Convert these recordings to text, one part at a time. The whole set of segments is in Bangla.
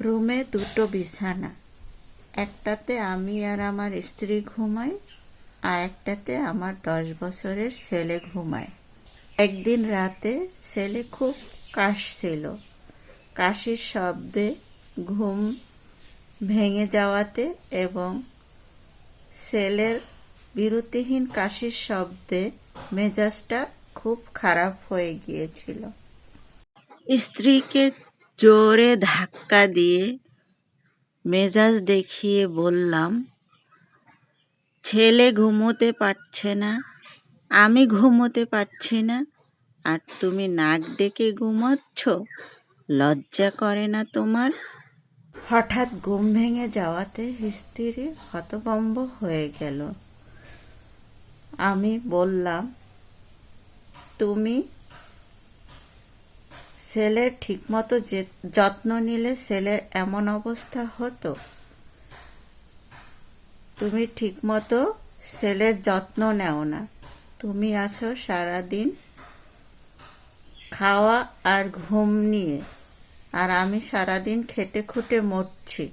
রুমে দুটো বিছানা। একটাতে আমি আর আমার স্ত্রী ঘুমাই, আর একটাতে আমার দশ বছরের ছেলে ঘুমায়। একদিন রাতে ছেলে খুব কাশছিল কাশির শব্দে ঘুম ভেঙে যাওয়াতে এবং ছেলের বিরতিহীন কাশির শব্দে মেজাজটা খুব খারাপ হয়ে গিয়েছিল। স্ত্রীকে জোরে ধাক্কা দিয়ে মেজাজ দেখিয়ে বললাম, ছেলে ঘুমোতে পারছে না, আমি ঘুমোতে পারছি না, আর তুমি নাক ডেকে ঘুমাচ্ছ? লজ্জা করে না তোমার? হঠাৎ ঘুম ভেঙে যাওয়াতে স্ত্রী হতভম্ব হয়ে গেল। আমি বললাম, তুমি ছেলের ঠিকমতো যত্ন নিলে ছেলের এমন অবস্থা হতো? তুমি ঠিকমতো সেলের যত্ন নেও না। তুমি আছো সারাদিন খাওয়া আর ঘুম নিয়ে। আর আমি সারাদিন খেটে খুটে মরছি।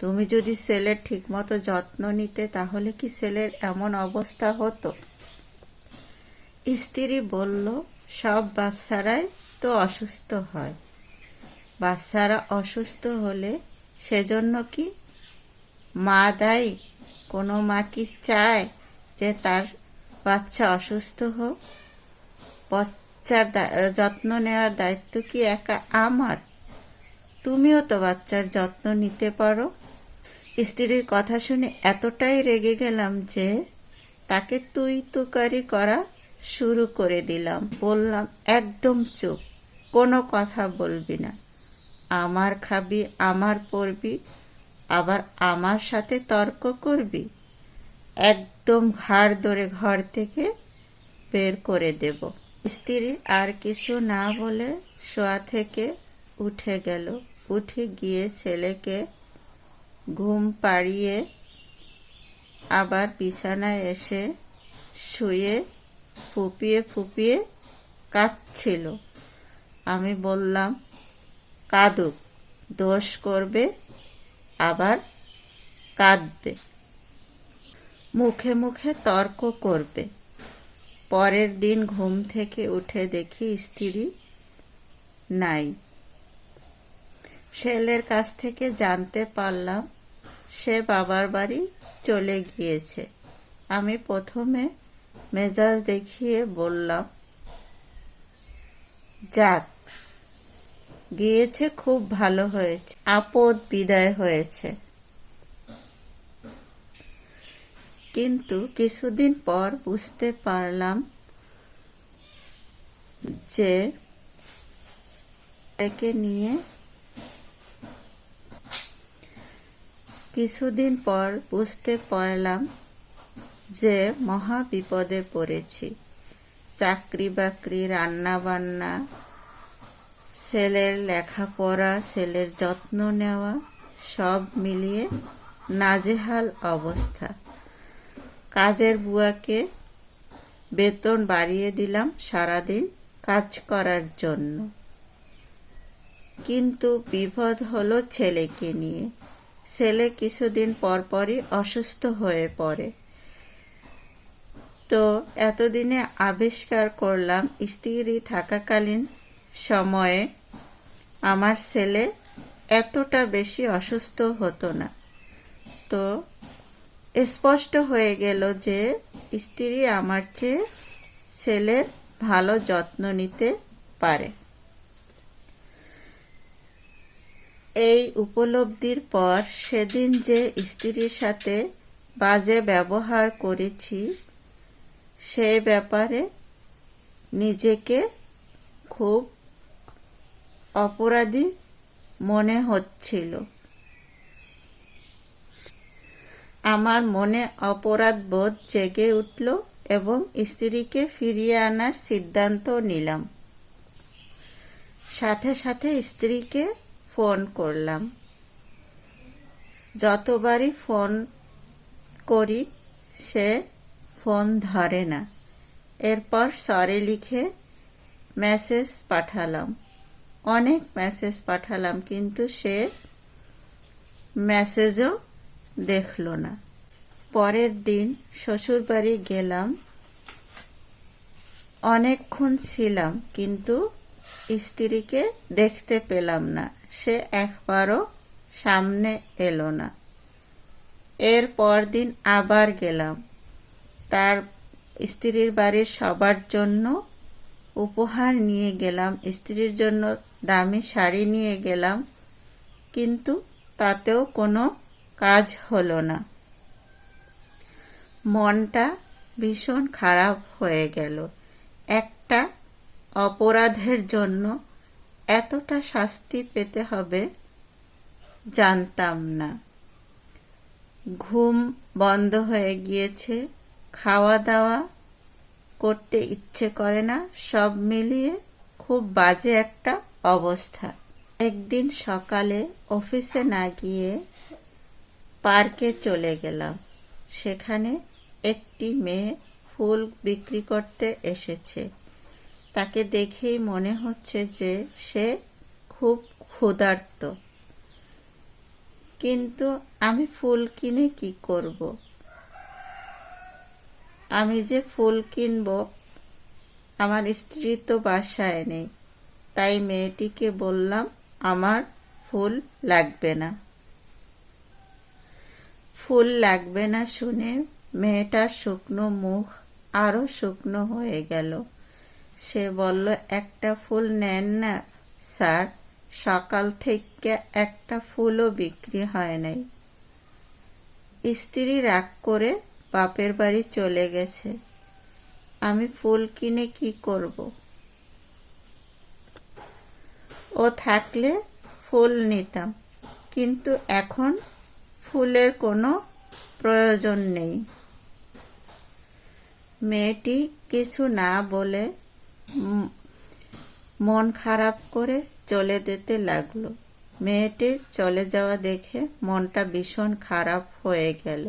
তুমি যদি ছেলের ঠিকমতো যত্ন নিতে, তাহলে কি ছেলের এমন অবস্থা হতো? স্ত্রী বলল, সব বাচ্চারাই তো অসুস্থ হয়। বাচ্চারা অসুস্থ হলে সেজন্য কি মা দায়ী? কোনো মা কি চায় যে তার বাচ্চা অসুস্থ হোক? বাচ্চার যত্ন নেওয়ার দায়িত্ব কি একা আমার? তুমিও তো বাচ্চার যত্ন নিতে পারো। স্ত্রীর কথা শুনে এতটাই রেগে গেলাম যে তাকে তুই তুকারি করা শুরু করে দিলাম। বললাম, একদম চুপ। কোনো কথা বলবি না। আমার খাবি, আমার পরবি, আবার আমার সাথে তর্ক করবি? একদম ঘাড় ধরে ঘর থেকে বের করে দেব। স্ত্রী আর কিছু না বলে শোয়া থেকে উঠে গেল। উঠে গিয়ে ছেলেকে ঘুম পাড়িয়ে আবার বিছানায় এসে শুয়ে ফুপিয়ে ফুপিয়ে কাঁদছিল। আমি বললাম, কাঁদুক, দোষ করবে, আবার কাঁদবে। মুখে মুখে তর্ক করবে। পরের দিন ঘুম থেকে উঠে দেখি স্ত্রী নাই। ছেলের কাছ থেকে জানতে পারলাম, সে বাবার বাড়ি চলে গিয়েছে। আমি প্রথমে মেজাজ দেখিয়ে বললাম, যাক গিয়েছে, খুব ভালো হয়েছে। আপদ বিদায় হয়েছে। কিন্তু কিছুদিন পর বুঝতে পারলাম যে একে নিয়ে কিছুদিন পর বুঝতে পারলাম যে মহা বিপদে পড়েছি। চাকরি বাকরি রান্না বান্না ছেলের লেখাপড়া ছেলের যত্ন নেওয়া, সব মিলিয়ে নাজেহাল অবস্থা। কাজের বুয়াকে বেতন বাড়িয়ে দিলাম সারাদিন কাজ করার জন্য। কিন্তু বিপদ হলো ছেলেকে নিয়ে। ছেলে কিছুদিন পরপরই অসুস্থ হয়ে পড়ে। তো এতদিনে আবিষ্কার করলাম স্ত্রী থাকাকালীন সময়ে আমার ছেলে এতটা বেশি অসুস্থ হতো না। তো স্পষ্ট হয়ে গেল যে স্ত্রী আমার চেয়ে ছেলের ভালো যত্ন নিতে পারে। এই উপলব্ধির পর সেদিন যে স্ত্রীর সাথে বাজে ব্যবহার করেছি সেই ব্যাপারে নিজেকে খুব অপরাধী মনে হচ্ছিল। আমার মনে অপরাধ বোধ জেগে উঠল এবং স্ত্রীকে ফিরিয়ে আনার সিদ্ধান্ত নিলাম। সাথে সাথে স্ত্রীকে ফোন করলাম। যতবারই ফোন করি, সে ফোন ধরে না। এরপর সরে লিখে মেসেজ পাঠালাম। অনেক মেসেজ পাঠালাম, কিন্তু সে মেসেজও দেখল না। পরের দিন শ্বশুরবাড়ি গেলাম, অনেকক্ষণ ছিলাম, কিন্তু স্ত্রীকে দেখতে পেলাম না। সে একবারও সামনে এলো না। এর পরদিন আবার গেলাম। তার স্ত্রীর বাড়ির সবার জন্য উপহার নিয়ে গেলাম। স্ত্রীর জন্য দামি শাড়ি নিয়ে গেলাম, কিন্তু তাতেও কোনো কাজ হলো না। মনটা ভীষণ খারাপ হয়ে গেল। একটা অপরাধের জন্য এতটা শাস্তি পেতে হবে জানতাম না। ঘুম বন্ধ হয়ে গিয়েছে খাওয়া দাওয়া করতে ইচ্ছে করে না, সব মিলিয়ে খুব বাজে একটা অবস্থা। একদিন সকালে অফিসে না গিয়ে পার্কে চলে গেলাম। সেখানে একটি মেয়ে ফুল বিক্রি করতে এসেছে। তাকে দেখেই মনে হচ্ছে যে সে খুব ক্ষুধার্ত। কিন্তু আমি ফুল কিনে কি করব? আমি যে ফুল কিনব, আমার স্ত্রী তো বাসায় নেই। তাই মেয়েটিকে বললাম, আমার ফুল লাগবে না। ফুল লাগবে না শুনে মেয়েটার শুকনো মুখ আরও শুকনো হয়ে গেল। সে বলল, একটা ফুল নেন না, স্যার। সকাল থেকে একটা ফুলও বিক্রি হয় নাই। স্ত্রী রাগ করে বাপের বাড়ি চলে গেছে। আমি ফুল কিনে কি করব? ও থাকলে ফুল নিতাম। কিন্তু এখন ফুলের কোনো প্রয়োজন নেই। মেয়েটি কিছু না বলে মন খারাপ করে চলে যেতে লাগল। মেয়েটির চলে যাওয়া দেখে মনটা ভীষণ খারাপ হয়ে গেল।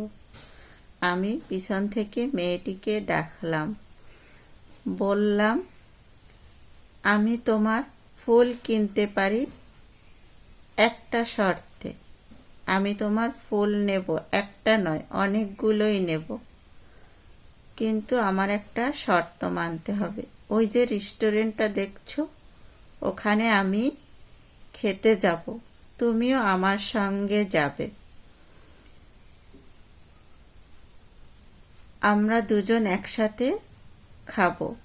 আমি পিছন থেকে মেয়েটিকে ডাকলাম, বললাম, আমি তোমার ফুল কিনতে পারি একটা শর্তে। আমি তোমার ফুল নেব, একটা নয়, অনেকগুলোই নেব। কিন্তু আমার একটা শর্ত মানতে হবে। ওই যে রেস্টুরেন্টটা দেখছ, ওখানে আমি খেতে যাব, তুমিও আমার সঙ্গে যাবে। আমরা দুজন একসাথে খাব।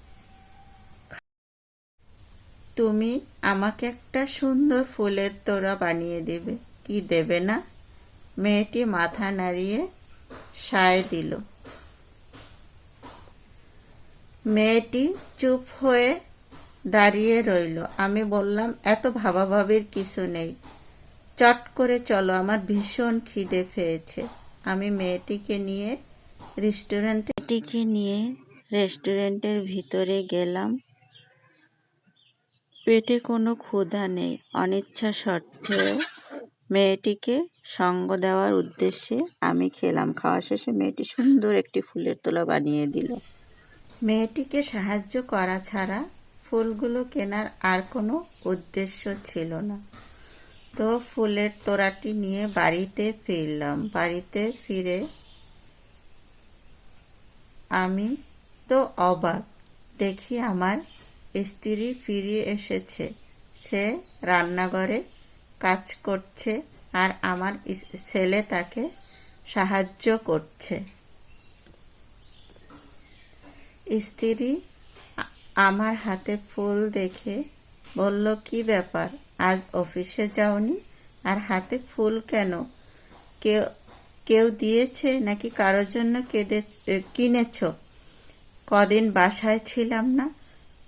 তুমি আমাকে একটা সুন্দর ফুলের তোড়া বানিয়ে দেবে। কি দেবে না? মেয়েটি মাথা নাড়িয়ে সায় দিল। মেয়েটি চুপ হয়ে দাঁড়িয়ে রইল। আমি বললাম, এত ভাবাভাবির কিছু নেই। চট করে চলো, আমার ভীষণ খিদে পেয়েছে। আমি মেয়েটিকে নিয়ে রেস্টুরেন্টে মেয়েটিকে নিয়ে রেস্টুরেন্টের ভিতরে গেলাম। পেটে কোনো ক্ষুধা নেই। অনিচ্ছা সত্ত্বেও মেয়েটিকে সঙ্গ দেওয়ার উদ্দেশ্যে আমি খেলাম। খাওয়া শেষে মেয়েটি সুন্দর একটি ফুলের তোলা বানিয়ে দিল। মেয়েটিকে সাহায্য করা ছাড়া ফুলগুলো কেনার আর কোনো উদ্দেশ্য ছিল না। তো ফুলের তোড়াটি নিয়ে বাড়িতে ফিরলাম। বাড়িতে ফিরে আমি তো অবাক। দেখি আমার স্ত্রী ফিরে এসেছে। সে রান্নাঘরে কাজ করছে আর আমার ছেলে তাকে সাহায্য করছে। স্ত্রী আমার হাতে ফুল দেখে বলল, কি ব্যাপার? আজ অফিসে যাওনি? আর হাতে ফুল কেন? কেউ কেউ দিয়েছে নাকি কারোর জন্য কেঁদে কিনেছ? কদিন বাসায় ছিলাম না।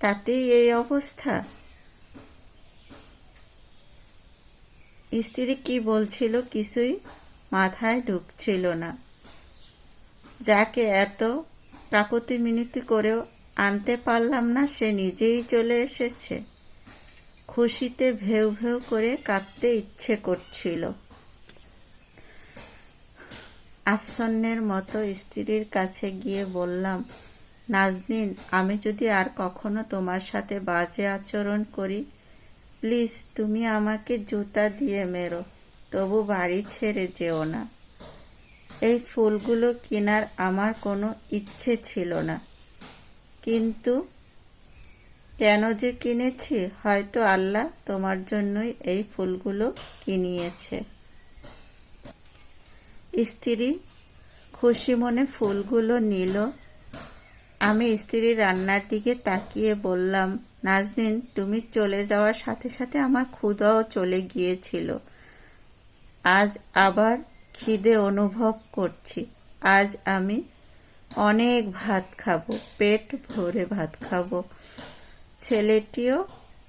তাতেই এই অবস্থা। স্ত্রী কি বলছিল কিছুই মাথায় ঢুকছিল না। যাকে এত কাকতি মিনতি করেও আনতে পারলাম না, সে নিজেই চলে এসেছে। খুশিতে ভেউ ভেউ করে কাঁদতে ইচ্ছে করছিল। আচ্ছন্নের মতো স্ত্রীর কাছে গিয়ে বললাম নাজনীন, আমি যদি আর কখনো তোমার সাথে বাজে আচরণ করি, প্লিজ তুমি আমাকে জুতা দিয়ে মেরো, তবু বাড়ি ছেড়ে যেও না। এই ফুলগুলো কেনার আমার কোনো ইচ্ছে ছিল না। কিন্তু কেন যে কিনেছি, হয়তো আল্লাহ তোমার জন্যই এই ফুলগুলো কিনিয়েছে। স্ত্রী খুশি মনে ফুলগুলো নিল আমি স্ত্রীর রান্নার দিকে তাকিয়ে বললাম, নাজনিন, তুমি চলে যাওয়ার সাথে সাথে আমার ক্ষুধাও চলে গিয়েছিল। আজ আবার খিদে অনুভব করছি। আজ আমি অনেক ভাত খাব, পেট ভরে ভাত খাব। ছেলেটিও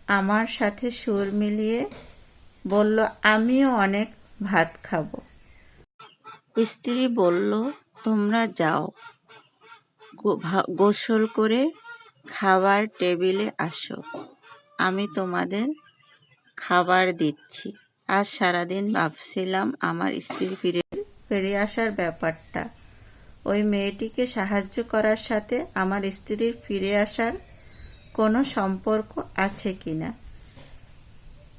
আমার সাথে সুর মিলিয়ে বলল, আমিও অনেক ভাত খাব। স্ত্রী বলল, তোমরা যাও। গোসল করে খাবার টেবিলে আসো। আমি তোমাদের খাবার দিচ্ছি। আজ সারাদিন ভাবছিলাম আমার স্ত্রী ফিরে ফিরে আসার ব্যাপারটা। ওই মেয়েটিকে সাহায্য করার সাথে আমার স্ত্রীর ফিরে আসার কোনো সম্পর্ক আছে কি না?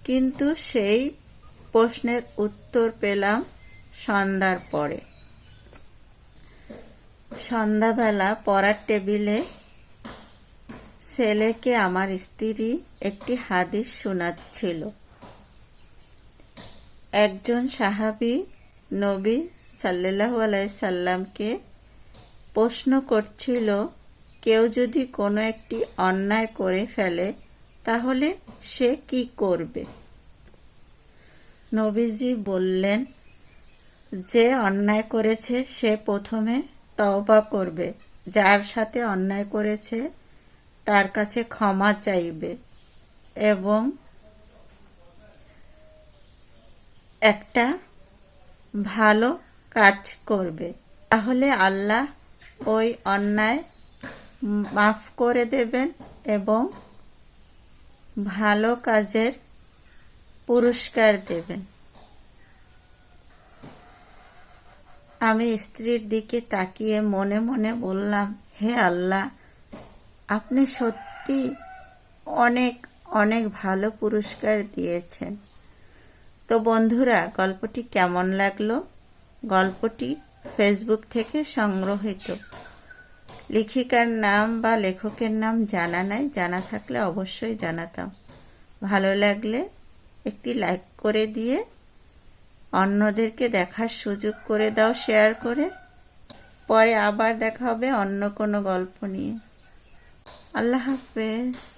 কিন্তু সেই প্রশ্নের উত্তর পেলাম সন্ধ্যার পরে। সন্ধ্যাবেলা পড়ার টেবিলে ছেলেকে আমার স্ত্রী একটি হাদিস শোনাচ্ছিল। একজন সাহাবি নবী সাল্লাল্লাহু সাল্লামকে প্রশ্ন করছিল, কেউ যদি কোনো একটি অন্যায় করে ফেলে, তাহলে সে কি করবে? নবীজি বললেন, যে অন্যায় করেছে সে প্রথমে তওবা করবে। যার সাথে অন্যায় করেছে, তার কাছে ক্ষমা চাইবে এবং একটা ভালো কাজ করবে। তাহলে আল্লাহ ওই অন্যায় মাফ করে দেবেন এবং ভালো কাজের পুরস্কার দেবেন। আমি স্ত্রীর দিকে তাকিয়ে মনে মনে বললাম, হে আল্লাহ, আপনি সত্যি অনেক অনেক ভালো পুরস্কার দিয়েছেন। তো বন্ধুরা, গল্পটি কেমন লাগল? গল্পটি ফেসবুক থেকে সংগ্রহীত। লেখিকার নাম বা লেখকের নাম জানা নাই, জানা থাকলে অবশ্যই জানাতাম। ভালো লাগলে একটি লাইক করে দিয়ে অন্যদেরকে দেখার সুযোগ করে দাও শেয়ার করে। পরে আবার দেখা হবে অন্য কোনো গল্প নিয়ে। আল্লাহ হাফেজ।